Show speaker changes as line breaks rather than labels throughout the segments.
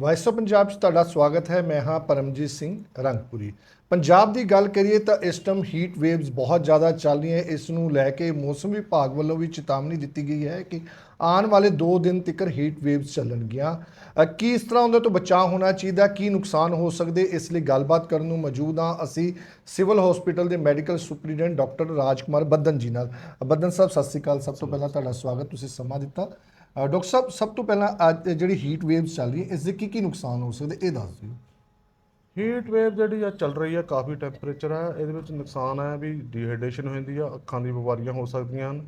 Vice of Punjab 'ਚ ਤੁਹਾਡਾ ਸਵਾਗਤ ਹੈ। ਮੈਂ ਹਾਂ ਪਰਮਜੀਤ ਸਿੰਘ ਰੰਗਪੁਰੀ। ਪੰਜਾਬ ਦੀ ਗੱਲ ਕਰੀਏ ਤਾਂ ਇਸ ਟਾਈਮ ਹੀਟ ਵੇਵਸ ਬਹੁਤ ਜ਼ਿਆਦਾ ਚੱਲ ਰਹੀਆਂ ਇਸ ਨੂੰ ਲੈ ਕੇ ਮੌਸਮ ਵਿਭਾਗ ਵੱਲੋਂ ਵੀ ਚੇਤਾਵਨੀ ਦਿੱਤੀ ਗਈ ਹੈ ਕਿ ਆਉਣ ਵਾਲੇ 2 ਦਿਨ ਤੱਕ ਹੀਟ ਵੇਵਸ ਚੱਲਣਗੀਆਂ। ਕੀ ਇਸ ਤਰ੍ਹਾਂ ਉਹਦੇ ਤੋਂ ਬਚਾਅ ਹੋਣਾ ਚਾਹੀਦਾ? ਕੀ ਨੁਕਸਾਨ ਹੋ ਸਕਦੇ? ਇਸ ਲਈ ਗੱਲਬਾਤ ਕਰਨ ਨੂੰ ਮੌਜੂਦ ਹਾਂ ਅਸੀਂ ਸਿਵਲ ਹਸਪੀਟਲ ਦੇ medical superintendent doctor Rajkumar Baddan ji ਨਾਲ। ਬੱਦਨ ਸਾਹਿਬ ਸਤਿ ਸ਼੍ਰੀ ਅਕਾਲ। ਸਭ ਤੋਂ ਪਹਿਲਾਂ ਤੁਹਾਡਾ ਸਵਾਗਤ। ਤੁਸੀਂ ਸਮਾਂ ਦਿੱਤਾ। ਡਾਕਟਰ ਸਾਹਿਬ ਸਭ ਤੋਂ ਪਹਿਲਾਂ ਅੱਜ ਜਿਹੜੀ ਹੀਟ ਵੇਵਸ ਚੱਲ ਰਹੀ ਹੈ ਇਸ ਦੇ ਕੀ ਕੀ ਨੁਕਸਾਨ ਹੋ ਸਕਦੇ? ਇਹ ਦੱਸ ਦਿਓ।
ਹੀਟ ਵੇਵ ਜਿਹੜੀ ਆ ਚੱਲ ਰਹੀ ਆ ਕਾਫੀ ਟੈਂਪਰੇਚਰ ਹੈ ਇਹਦੇ ਵਿੱਚ ਨੁਕਸਾਨ ਹੈ ਵੀ ਡੀਹਾਈਡਰੇਸ਼ਨ ਹੋ ਜਾਂਦੀ ਆ ਅੱਖਾਂ ਦੀ ਬਿਮਾਰੀਆਂ ਹੋ ਸਕਦੀਆਂ ਹਨ।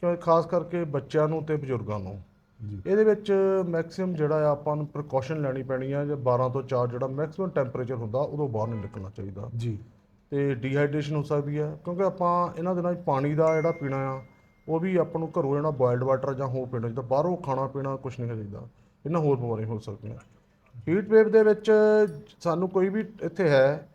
ਕਿਉਂਕਿ ਖਾਸ ਕਰਕੇ ਬੱਚਿਆਂ ਨੂੰ ਤੇ ਬਜ਼ੁਰਗਾਂ ਨੂੰ। ਇਹਦੇ ਵਿੱਚ ਮੈਕਸਿਮਮ ਜਿਹੜਾ ਆ ਆਪਾਂ ਨੂੰ ਪ੍ਰੀਕਾਸ਼ਨ ਲੈਣੀ ਪੈਣੀ ਆ ਜੇ 12 ਤੋਂ 4 ਜਿਹੜਾ ਮੈਕਸਿਮਮ ਟੈਂਪਰੇਚਰ ਹੁੰਦਾ ਉਦੋਂ ਬਾਹਰ ਨਹੀਂ ਨਿਕਲਣਾ ਚਾਹੀਦਾ।
ਜੀ।
ਤੇ ਡੀਹਾਈਡਰੇਸ਼ਨ ਹੋ ਸਕਦੀ ਹੈ ਕਿਉਂਕਿ ਆਪਾਂ ਇਹਨਾਂ ਦਿਨਾਂ 'ਚ ਪਾਣੀ ਦਾ ਜਿਹੜਾ ਪੀਣਾ ਆ ਉਹ ਵੀ ਆਪਾਂ ਨੂੰ ਘਰੋਂ ਜਿਹੜਾ ਬੋਇਲਡ ਵਾਟਰ ਜਾਂ ਹੋਰ ਪੀਣਾ ਚਾਹੀਦਾ ਬਾਹਰੋਂ ਖਾਣਾ ਪੀਣਾ ਕੁਝ ਨਹੀਂ ਚਾਹੀਦਾ ਇਹਨਾਂ ਹੋਰ ਬਿਮਾਰੀਆਂ ਹੋ ਸਕਦੀਆਂ। ਹੀਟ ਵੇਵ ਦੇ ਵਿੱਚ ਸਾਨੂੰ ਕੋਈ ਵੀ ਇੱਥੇ ਹੈ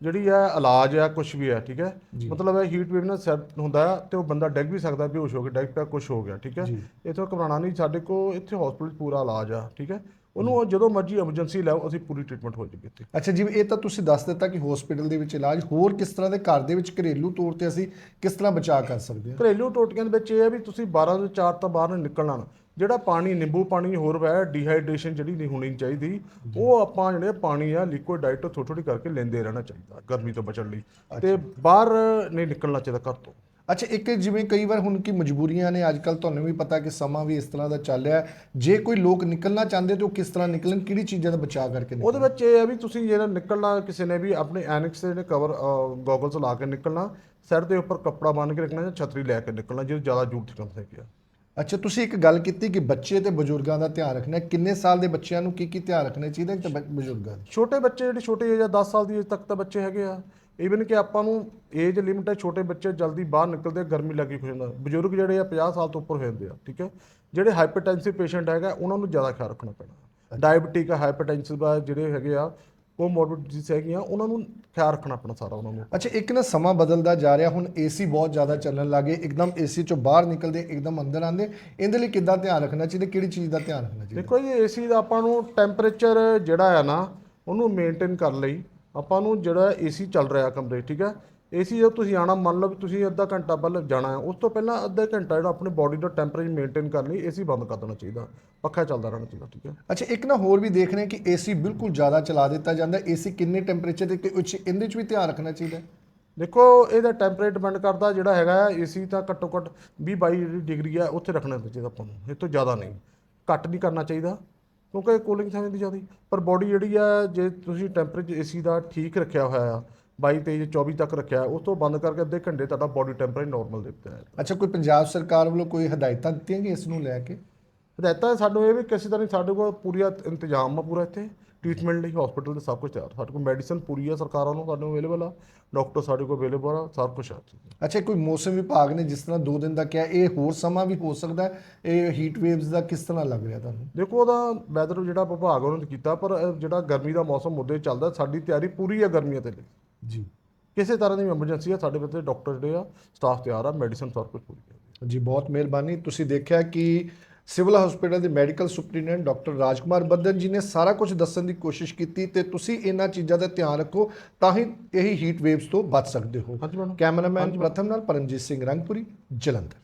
ਜਿਹੜੀ ਹੈ ਇਲਾਜ ਆ ਕੁਝ ਵੀ ਹੈ ਠੀਕ ਹੈ? ਮਤਲਬ ਹੈ ਹੀਟ ਵੇਵ ਨਾਲ ਸੈੱਟ ਹੁੰਦਾ ਤੇ ਉਹ ਬੰਦਾ ਡਿੱਗ ਵੀ ਸਕਦਾ ਬੇਹੋਸ਼ ਹੋ ਕੇ ਡਿੱਗ ਪਿਆ ਕੁਝ ਹੋ ਗਿਆ ਠੀਕ ਹੈ? ਇੱਥੋਂ ਘਬਰਾਉਣਾ ਨਹੀਂ ਸਾਡੇ ਕੋਲ ਇੱਥੇ ਹਸਪੀਟਲ ਪੂਰਾ ਇਲਾਜ ਆ ਠੀਕ ਹੈ? ਉਹਨੂੰ ਉਹ ਜਦੋਂ ਮਰਜ਼ੀ ਐਮਰਜੈਂਸੀ ਲਾਓ ਅਸੀਂ ਪੂਰੀ ਟ੍ਰੀਟਮੈਂਟ ਹੋ ਜਾਏਗੀ ਇੱਥੇ।
ਅੱਛਾ ਜਿਵੇਂ ਇਹ ਤਾਂ ਤੁਸੀਂ ਦੱਸ ਦਿੱਤਾ ਕਿ ਹਸਪੀਟਲ ਦੇ ਵਿੱਚ ਇਲਾਜ ਹੋਰ ਕਿਸ ਤਰ੍ਹਾਂ ਦੇ ਘਰ ਦੇ ਵਿੱਚ ਘਰੇਲੂ ਤੌਰ ਤੇ ਅਸੀਂ ਕਿਸ ਤਰ੍ਹਾਂ ਬਚਾਅ ਕਰ ਸਕਦੇ ਹਾਂ?
ਘਰੇਲੂ ਟੋਟਕਿਆਂ ਦੇ ਵਿੱਚ ਇਹ ਹੈ ਵੀ ਤੁਸੀਂ 12 ਤੋਂ 4 ਤੋਂ ਬਾਹਰ ਨਿਕਲਣਾ ਨਾ। ਜਿਹੜਾ ਪਾਣੀ ਨਿੰਬੂ ਪਾਣੀ ਹੋਰ ਵੈ ਡੀਹਾਈਡਰੇਸ਼ਨ ਜਿਹੜੀ ਨਹੀਂ ਹੋਣੀ ਚਾਹੀਦੀ ਉਹ ਆਪਾਂ ਜਿਹੜੇ ਪਾਣੀ ਆ ਲਿਕੁਇਡ ਡਾਈਟ ਥੋੜੀ ਥੋੜੀ ਕਰਕੇ ਲੈਂਦੇ ਰਹਿਣਾ ਚਾਹੀਦਾ ਗਰਮੀ ਤੋਂ ਬਚਣ ਲਈ। ਤੇ ਬਾਹਰ ਨਹੀਂ ਨਿਕਲਣਾ ਚਾਹੀਦਾ ਘਰ ਤੋਂ।
ਅੱਛਾ ਇੱਕ ਜਿਵੇਂ ਕਈ ਵਾਰ ਹੁਣ ਕੀ ਮਜਬੂਰੀਆਂ ਨੇ ਅੱਜ ਕੱਲ ਤੁਹਾਨੂੰ ਵੀ ਪਤਾ ਕਿ ਸਮਾਂ ਵੀ ਇਸ ਤਰ੍ਹਾਂ ਦਾ ਚੱਲ ਰਿਹਾ ਜੇ ਕੋਈ ਲੋਕ ਨਿਕਲਣਾ ਚਾਹੁੰਦੇ ਤਾਂ ਉਹ ਕਿਸ ਤਰ੍ਹਾਂ ਨਿਕਲਣ ਕਿਹੜੀ ਚੀਜ਼ਾਂ ਦਾ ਬਚਾਅ ਕਰਕੇ ਨਿਕਲਣ?
ਉਹਦੇ ਵਿੱਚ ਇਹ ਹੈ ਵੀ ਤੁਸੀਂ ਜਿਹੜਾ ਨਿਕਲਣਾ ਕਿਸੇ ਨੇ ਵੀ ਆਪਣੇ ਐਨਿਕਸ ਦੇ ਕਵਰ ਗੋਗਲਸ ਲਾ ਕੇ ਨਿਕਲਣਾ ਸਿਰ ਦੇ ਉੱਪਰ ਕੱਪੜਾ ਬੰਨ੍ਹ ਕੇ ਰੱਖਣਾ ਜਾਂ ਛਤਰੀ ਲੈ ਕੇ ਨਿਕਲਣਾ ਜੇ ਜ਼ਿਆਦਾ ਜ਼ਰੂਰਤ ਕੰਮ ਹੈ ਗਿਆ
ਅੱਛਾ ਤੁਸੀਂ ਇੱਕ ਗੱਲ ਕੀਤੀ ਕਿ ਬੱਚੇ ਤੇ ਬਜ਼ੁਰਗਾਂ ਦਾ ਧਿਆਨ ਰੱਖਣਾ। ਕਿੰਨੇ ਸਾਲ ਦੇ ਬੱਚਿਆਂ ਨੂੰ ਕੀ ਕੀ ਧਿਆਨ ਰੱਖਣਾ ਚਾਹੀਦਾ ਤੇ ਬਜ਼ੁਰਗਾਂ
ਛੋਟੇ ਬੱਚੇ ਜਿਹੜੇ ਛੋਟੇ ਆ 10 ਸਾਲ ਦੀ ਏਜ ਤੱਕ ਤਾਂ ਬੱਚੇ ਹੈਗੇ ਆ। ਈਵਨ ਕਿ ਆਪਾਂ ਨੂੰ ਏਜ ਲਿਮਿਟ ਹੈ ਛੋਟੇ ਬੱਚੇ ਜਲਦੀ ਬਾਹਰ ਨਿਕਲਦੇ ਆ, ਗਰਮੀ ਲੱਗੀ ਹੋ ਜਾਂਦਾ ਬਜ਼ੁਰਗ ਜਿਹੜੇ ਆ 50 ਸਾਲ ਤੋਂ ਉੱਪਰ ਹੋ ਜਾਂਦੇ ਆ ਠੀਕ ਹੈ? ਜਿਹੜੇ ਹਾਈਪਰਟੈਂਸਿਵ ਪੇਸ਼ੈਂਟ ਹੈਗਾ ਉਹਨਾਂ ਨੂੰ ਜ਼ਿਆਦਾ ਖਿਆਲ ਰੱਖਣਾ ਪੈਣਾ। ਡਾਇਬਟਿਕ ਹਾਈਪਰਟੈਂਸਿਵ ਜਿਹੜੇ ਹੈਗੇ ਆ ਕੋਮੋਰਬਿਡ ਡਿਜ਼ੀਜ਼ ਹੈਗੀਆਂ ਉਹਨਾਂ ਨੂੰ ਖਿਆਲ ਰੱਖਣਾ ਪੈਣਾ ਸਾਰਾ ਉਹਨਾਂ ਨੂੰ।
ਅੱਛਾ ਇੱਕ ਨਾ ਸਮਾਂ ਬਦਲਦਾ ਜਾ ਰਿਹਾ ਹੁਣ ਏਸੀ ਬਹੁਤ ਜ਼ਿਆਦਾ ਚੱਲਣ ਲੱਗੇ ਇੱਕਦਮ ਏਸੀ ਚੋਂ ਬਾਹਰ ਨਿਕਲਦੇ ਇੱਕਦਮ ਅੰਦਰ ਆਉਂਦੇ। ਇਹਦੇ ਲਈ ਕਿੱਦਾਂ ਧਿਆਨ ਰੱਖਣਾ ਚਾਹੀਦਾ ਕਿਹੜੀ ਚੀਜ਼ ਦਾ ਧਿਆਨ ਰੱਖਣਾ ਚਾਹੀਦਾ?
ਦੇਖੋ ਜੀ ਏਸੀ ਦਾ ਆਪਾਂ ਨੂੰ ਟੈਂਪਰੇਚਰ ਜਿਹੜਾ ਆ ਨਾ ਉਹਨੂੰ ਮੇਨਟੇਨ ਕਰਨ ਲਈ ਆਪਾਂ ਨੂੰ ਜਿਹੜਾ ਏਸੀ ਚੱਲ ਰਿਹਾ ਕਮਰੇ ਠੀਕ ਹੈ? ਏਸੀ ਜਦੋਂ ਤੁਸੀਂ ਆਣਾ ਮੰਨ ਲਓ ਵੀ ਤੁਸੀਂ ਅੱਧਾ ਘੰਟਾ ਪਹਿਲਾਂ ਜਾਣਾ ਹੈ ਉਸ ਤੋਂ ਪਹਿਲਾਂ ਅੱਧਾ ਘੰਟਾ ਜਿਹੜਾ ਆਪਣੀ ਬਾਡੀ ਦਾ ਟੈਂਪਰੇਚਰ ਮੇਨਟੇਨ ਕਰਨ ਲਈ ਏਸੀ ਬੰਦ ਕਰ ਦੇਣਾ ਚਾਹੀਦਾ ਪੱਖਾ ਚੱਲਦਾ ਰਹਿਣਾ ਚਾਹੀਦਾ ਠੀਕ ਹੈ?
ਅੱਛਾ ਇੱਕ ਨਾ ਹੋਰ ਵੀ ਦੇਖ ਰਹੇ ਕਿ ਏਸੀ ਬਿਲਕੁਲ ਜ਼ਿਆਦਾ ਚਲਾ ਦਿੱਤਾ ਜਾਂਦਾ ਏਸੀ ਕਿੰਨੇ ਟੈਂਪਰੇਚਰ ਤੇ ਉੱਚ ਇਹਦੇ 'ਚ ਵੀ ਧਿਆਨ ਰੱਖਣਾ ਚਾਹੀਦਾ?
ਦੇਖੋ ਇਹਦਾ ਟੈਂਪਰੇਚਰ ਡਿਪੈਂਡ ਕਰਦਾ ਜਿਹੜਾ ਹੈਗਾ ਏਸੀ ਤਾਂ ਘੱਟੋ ਘੱਟ 20 22 ਡਿਗਰੀ ਆ ਉੱਥੇ ਰੱਖਣਾ ਚਾਹੀਦਾ ਆਪਾਂ ਨੂੰ ਇਹ ਤੋਂ ਜ਼ਿਆਦਾ ਨਹੀਂ ਘੱਟ ਨਹੀਂ ਕਰਨਾ ਚਾਹੀਦਾ। ਕਿਉਂਕਿ ਕੂਲਿੰਗ ਸਮੇਂ ਦੀ ਜ਼ਿਆਦਾ ਪਰ ਬਾਡੀ ਜਿਹੜੀ ਆ ਜੇ ਤੁਸੀਂ ਟੈਂਪਰੇਚਰ ਏਸੀ ਦਾ ਠੀਕ ਰੱਖਿਆ ਹੋਇਆ ਆ 22 23 24 ਤੱਕ ਰੱਖਿਆ ਉਸ ਤੋਂ ਬੰਦ ਕਰਕੇ ਅੱਧੇ ਘੰਟੇ ਤੁਹਾਡਾ ਬਾਡੀ ਟੈਂਪਰੇਚਰ ਨਾਰਮਲ ਦੇ ਉੱਤੇ ਹੈ
ਅੱਛਾ ਕੋਈ ਪੰਜਾਬ ਸਰਕਾਰ ਵੱਲੋਂ ਕੋਈ ਹਦਾਇਤਾਂ ਦਿੱਤੀਆਂ ਕਿ ਇਸ ਨੂੰ ਲੈ ਕੇ?
ਹਦਾਇਤਾਂ ਸਾਨੂੰ ਇਹ ਵੀ ਕਿਸੇ ਤਰ੍ਹਾਂ ਸਾਡੇ ਕੋਲ ਪੂਰਾ ਇੰਤਜ਼ਾਮ ਆ ਪੂਰਾ ਇੱਥੇ। ਟ੍ਰੀਟਮੈਂਟ ਲਈ ਹਸਪੀਟਲ ਦੇ ਸਭ ਕੁਝ ਤਿਆਰ ਸਾਡੇ ਕੋਲ ਮੈਡੀਸਨ ਪੂਰੀ ਆ ਸਰਕਾਰਾਂ ਨੂੰ ਸਾਨੂੰ ਅਵੇਲੇਬਲ ਆ। ਡਾਕਟਰ ਸਾਡੇ ਕੋਲ ਅਵੇਲੇਬਲ ਆ ਸਭ ਕੁਝ ਆ।
ਅੱਛਾ ਕੋਈ ਮੌਸਮ ਵਿਭਾਗ ਨੇ ਜਿਸ ਤਰ੍ਹਾਂ 2 ਦਿਨ ਦਾ ਕਿਹਾ ਇਹ ਹੋਰ ਸਮਾਂ ਵੀ ਹੋ ਸਕਦਾ ਇਹ ਹੀਟ ਵੇਵਸ ਦਾ ਕਿਸ ਤਰ੍ਹਾਂ ਲੱਗ ਰਿਹਾ ਤੁਹਾਨੂੰ?
ਦੇਖੋ ਉਹਦਾ ਵੈਦਰ ਜਿਹੜਾ ਵਿਭਾਗ ਉਹਨਾਂ ਨੇ ਕੀਤਾ ਪਰ ਜਿਹੜਾ ਗਰਮੀ ਦਾ ਮੌਸਮ ਮੁੱਦੇ ਚੱਲਦਾ ਸਾਡੀ ਤਿਆਰੀ ਪੂਰੀ ਆ ਗਰਮੀਆਂ ਦੇ ਲਈ।
ਜੀ।
ਕਿਸੇ ਤਰ੍ਹਾਂ ਦੀ ਐਮਰਜੈਂਸੀ ਆ ਸਾਡੇ ਵਿੱਚ ਡਾਕਟਰ ਜਿਹੜੇ ਆ ਸਟਾਫ ਤਿਆਰ ਆ ਮੈਡੀਸਨ ਸਭ ਕੁਝ ਪੂਰੀ ਹੈ
ਜੀ ਬਹੁਤ ਮਿਹਰਬਾਨੀ। ਤੁਸੀਂ ਦੇਖਿਆ ਕਿ ਸਿਵਲ ਹਸਪੀਟਲ ਦੇ medical superintendent doctor Rajkumar Baddan ji ਨੇ ਸਾਰਾ ਕੁਝ ਦੱਸਣ ਦੀ ਕੋਸ਼ਿਸ਼ ਕੀਤੀ ਤੇ ਤੁਸੀਂ ਇਹਨਾਂ ਚੀਜ਼ਾਂ ਦਾ ਧਿਆਨ ਰੱਖੋ ਤਾਂ ਹੀ ਇਹੀ ਹੀਟ ਵੇਵਸ ਤੋਂ ਬਚ ਸਕਦੇ ਹੋ। ਕੈਮਰਾਮੈਨ ਪ੍ਰਥਮ ਨਾਲ ਪਰਮਜੀਤ ਸਿੰਘ ਰੰਗਪੁਰੀ ਜਲੰਧਰ।